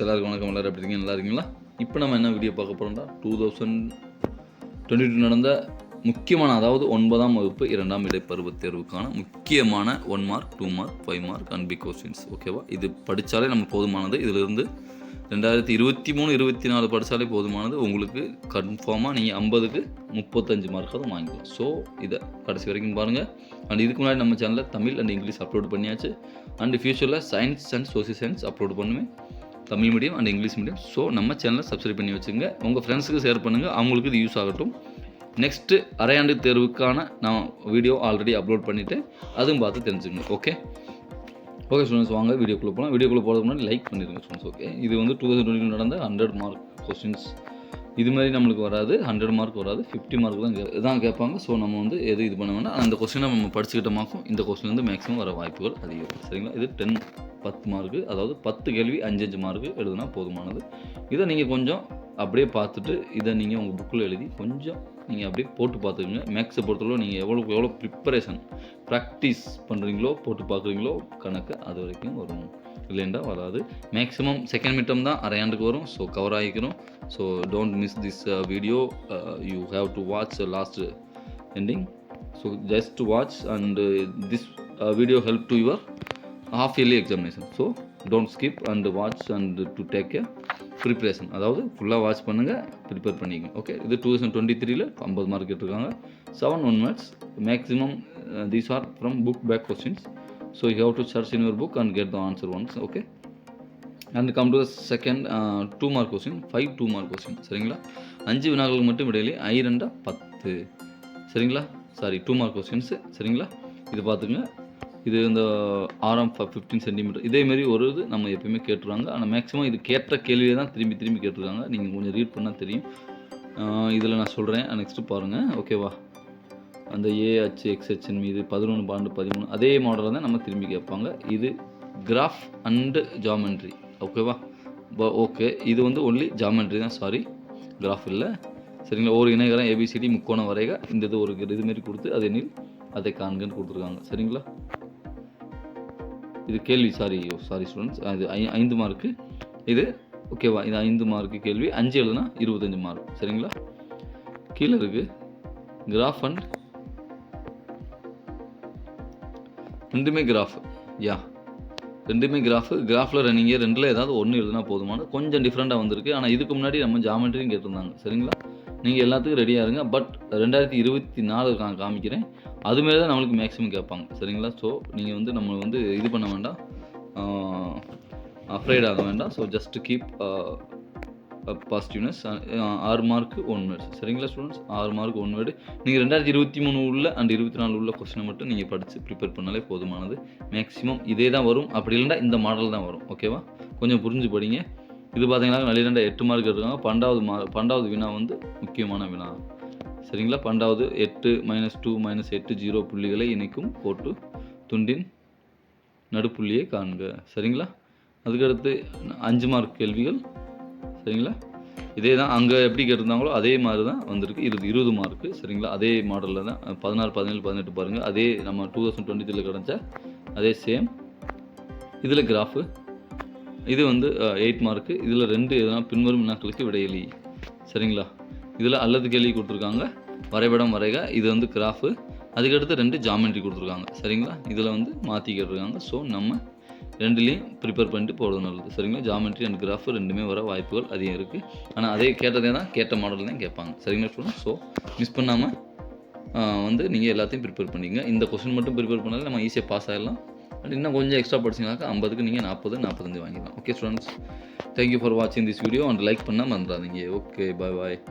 எல்லாருக்கும் வணக்கம். எல்லாரும் எப்படி இருக்கீங்க? நல்லா இருக்கீங்களா? இப்போ நம்ம என்ன வீடியோ பார்க்க போகிறோம்னா டூ தௌசண்ட் டுவெண்ட்டி டூ நடந்த முக்கியமான அதாவது ஒன்பதாம் வகுப்பு இரண்டாம் இடைப்பருவத் தேர்வுக்கான முக்கியமான one mark two mark five mark and big questions ஓகேவா இது படித்தாலே நம்ம போதுமானது. இதிலிருந்து ரெண்டாயிரத்தி இருபத்தி மூணு இருபத்தி நாலு படித்தாலே போதுமானது. உங்களுக்கு கன்ஃபார்மாக நீங்கள் ஐம்பதுக்கு முப்பத்தஞ்சு மார்க்காவது வாங்கிக்கலாம். ஸோ இதை கடைசி வரைக்கும் பாருங்கள் அண்ட் இதுக்கு முன்னாடி நம்ம சேனலில் தமிழ் அண்ட் இங்கிலீஷ் அப்லோட் பண்ணியாச்சு. அண்ட் ஃபியூச்சரில் science and social science upload பண்ணுவேன். Tamil medium and English medium so நம்ம சேனலை சப்ஸ்கிரைப் பண்ணி வச்சுங்க உங்கள் ஃப்ரெண்ட்ஸுக்கு ஷேர் பண்ணுங்கள் அவங்களுக்கு இது யூஸ் ஆகட்டும். நெக்ஸ்ட்டு அரையாண்டு தேர்வுக்கான நான் வீடியோ ஆல்ரெடி அப்லோட் பண்ணிவிட்டேன் அதுவும் பார்த்து தெரிஞ்சுங்க ஓகே ஓகே ஸ்டூடெண்ட்ஸ் வாங்க. வீடியோக்குள்ளே போகலாம் வீடியோக்குள்ளே போகிறதுக்கு முன்னாடி லைக் பண்ணிடுங்க ஸ்டூடெண்ட்ஸ் ஓகே இது வந்து டூ தௌசண்ட் டுவெண்ட்டி நடந்த ஹண்ட்ரட் மார்க் கொஸ்டின்ஸ் இது மாதிரி நம்மளுக்கு வராது. ஹண்ட்ரட் மார்க் வராது. ஃபிஃப்டி மார்க் தான் தான் கேட்பாங்க. ஸோ நம்ம வந்து எது இது பண்ண வேண்டாம். அந்த கொஸ்டினை நம்ம படிச்சுக்கிட்டமாக்கும் இந்த கொஸ்டின் வந்து மேக்ஸிமம் வர வாய்ப்புகள் அதிகம். சரிங்களா? இது டென் பத்து மார்க்கு அதாவது பத்து கேள்வி அஞ்சு அஞ்சு மார்க்கு எழுதுனா போதுமானது. இதை நீங்கள் கொஞ்சம் அப்படியே பார்த்துட்டு இதை நீங்கள் உங்கள் புக்கில் எழுதி கொஞ்சம் நீங்கள் அப்படியே போட்டு பார்த்துக்கோங்க. மேக்ஸை பொறுத்தளவு நீங்கள் எவ்வளோக்கு எவ்வளோ ப்ரிப்பரேஷன் ப்ராக்டிஸ் பண்ணுறீங்களோ போட்டு பார்க்குறீங்களோ கணக்கு அது வரைக்கும் வரும். இல்லைண்டா வராது. மேக்ஸிமம் செகண்ட் மிட்டம் தான் அரையாண்டுக்கு வரும். So cover ஆகிக்கிறோம் so don't miss this video you have to watch last ending so just watch and this video help to your half yearly examination so don't skip and watch and to take a preparation அதாவது ஃபுல்லாக watch பண்ணுங்கள் prepare பண்ணிக்கங்க. Okay இது two thousand twenty த்ரீல ஐம்பது mark எடுத்துருக்காங்க. Seven one marks maximum these are from book back questions so you have to search in your book and get the answer once okay and come to the second two mark question five two mark question சரிங்களா? அஞ்சு வினாக்களுக்கு மட்டும் இடையிலே ஐ ரெண்டா பத்து. சரிங்களா? Sorry two mark questions சரிங்களா? இது பார்த்துங்க இது இந்த ஆறாம் ஃபிஃப்டீன் சென்டிமீட்டர் இதேமாரி ஒரு இது நம்ம எப்பயுமே கேட்டுருவாங்க ஆனால் மேக்ஸிமம் இது கேட்ட கேள்வியை தான் திரும்பி திரும்பி கேட்டிருக்காங்க. நீங்கள் கொஞ்சம் ரீட் பண்ணால் தெரியும். இதில் நான் சொல்கிறேன் நெக்ஸ்ட்டு பாருங்கள் ஓகேவா அந்த ஏஹெச் எக்ஸ்ஹெச்சின் மீது பதினொன்று பாண்டு பதிமூணு. அதே மாடலில் தான் நம்ம திரும்பி கேட்பாங்க. இது கிராஃப் அண்டு ஜாமெண்ட்ரி ஓகேவா ஓகே இது வந்து ஒன்லி ஜாமெண்ட்ரி தான். சாரி கிராஃப் இல்லை. சரிங்களா? ஒரு இணைகரம் ஏபிசிடி முக்கோணம் வரைக. இந்த இது ஒரு இதுமாரி கொடுத்து அதே நீல் அதை காண்கன்னு கொடுத்துருக்காங்க. சரிங்களா? இது கேள்வி சாரி சாரி ஸ்டூடெண்ட்ஸ் அது ஐ ஐந்து மார்க்கு இது ஓகேவா இது ஐந்து மார்க்கு கேள்வி. அஞ்சு எழுதுனா இருபத்தஞ்சு மார்க் சரிங்களா? கீழே இருக்குது கிராஃப் அண்ட் ரெண்டுமே கிராஃப் யா ரெண்டுமே கிராஃபு கிராஃபில் ரன்னிங்கே ரெண்டில் ஏதாவது ஒன்று எழுதுனா போதுமான கொஞ்சம் டிஃப்ரெண்ட்டாக வந்திருக்கு. ஆனால் இதுக்கு முன்னாடி நம்ம ஜாமெண்ட்ரியும் கேட்டிருந்தாங்க. சரிங்களா? நீங்கள் எல்லாத்துக்கும் ரெடியாக இருங்க. பட் ரெண்டாயிரத்தி இருபத்தி நாலு நான் காமிக்கிறேன். அதுமாரி தான் நம்மளுக்கு மேக்ஸிமம் கேட்பாங்க. சரிங்களா? ஸோ நீங்கள் வந்து நம்ம வந்து இது பண்ண வேண்டாம். அஃப்ரைட் ஆக வேண்டாம். ஸோ ஜஸ்ட் கீப் பாசிட்டிவ்னஸ் ஆறு மார்க்கு ஒன் வேர்டு சரிங்களா ஸ்டூடெண்ட்ஸ் ஆறு மார்க் ஒன் வேர்டு நீங்கள் ரெண்டாயிரத்தி இருபத்தி மூணு உள்ள அண்ட் இருபத்தி நாலு உள்ள கொஸ்டினை மட்டும் நீங்கள் படித்து ப்ரிப்பேர் பண்ணாலே போதுமானது. மேக்ஸிமம் இதே தான் வரும். அப்படி இல்லைன்னா இந்த மாடல் தான் வரும். ஓகேவா கொஞ்சம் புரிஞ்சு படிங்க. இது பார்த்தீங்கன்னா வெளிரெண்டா எட்டு மார்க் இருக்காங்க பன்னெண்டாவது மா பன்னெண்டாவது வினா வந்து முக்கியமான வினா. சரிங்களா? பன்னெண்டாவது எட்டு மைனஸ் டூ மைனஸ் எட்டு ஜீரோ புள்ளிகளை இணைக்கும் போட்டு துண்டின் நடுப்புள்ளியை காண்க. சரிங்களா? அதுக்கடுத்து அஞ்சு மார்க் கேள்விகள். சரிங்களா? இதே தான் அங்கே எப்படி கேட்டிருந்தாங்களோ அதே மாதிரி தான் வந்திருக்கு. இருபது இருபது மார்க்கு சரிங்களா? அதே மாடலில் தான் பதினாறு பதினேழு பதினெட்டு பாருங்கள் அதே நம்ம டூ தௌசண்ட் டுவெண்ட்டி த்ரீல கிடச்ச அதே சேம் இதில் கிராஃபு இது வந்து எயிட் மார்க்கு இதில் ரெண்டு எதுனா பின்வரும் வினாக்களுக்கு விடையலி சரிங்களா? இதில் அல்லது கேள்வி கொடுத்துருக்காங்க. வரைபடம் வரைக. இது வந்து கிராஃபு அதுக்கடுத்து ரெண்டு ஜாமெண்ட்ரி கொடுத்துருக்காங்க. சரிங்களா? இதில் வந்து மாற்றிக்கிட்டிருக்காங்க ஸோ நம்ம ரெண்டுலேயும் ப்ரிப்பேர் பண்ணிட்டு போகிறது நல்லது. சரிங்களா? ஜாமெண்ட்ரி அண்ட் கிராஃப் ரெண்டுமே வர வாய்ப்புகள் அதிகம் இருக்குது ஆனால் அதே கேட்டதே தான் கேட்ட மாடல் தான் கேட்பாங்க. சரிங்களா ஸ்டூடெண்ட் ஸோ மிஸ் பண்ணாமல் வந்து நீங்கள் எல்லாத்தையும் ப்ரிப்பேர் பண்ணிங்க இந்த கொஸ்டின் மட்டும் ப்ரிப்பேர் பண்ணாலே நம்ம ஈஸியாக பாஸ் ஆகிடலாம் அண்ட் இன்னும் கொஞ்சம் எக்ஸ்ட்ரா படிச்சிங்கனாக்கா ஐம்பதுக்கு நீங்கள் நாற்பது நாற்பத்தஞ்சு வாங்கிடலாம் okay students thank you for வாட்சிங் திஸ் வீடியோ அண்ட் லைக் பண்ணால் மறந்துடாதீங்க. ஓகே பாய் பாய்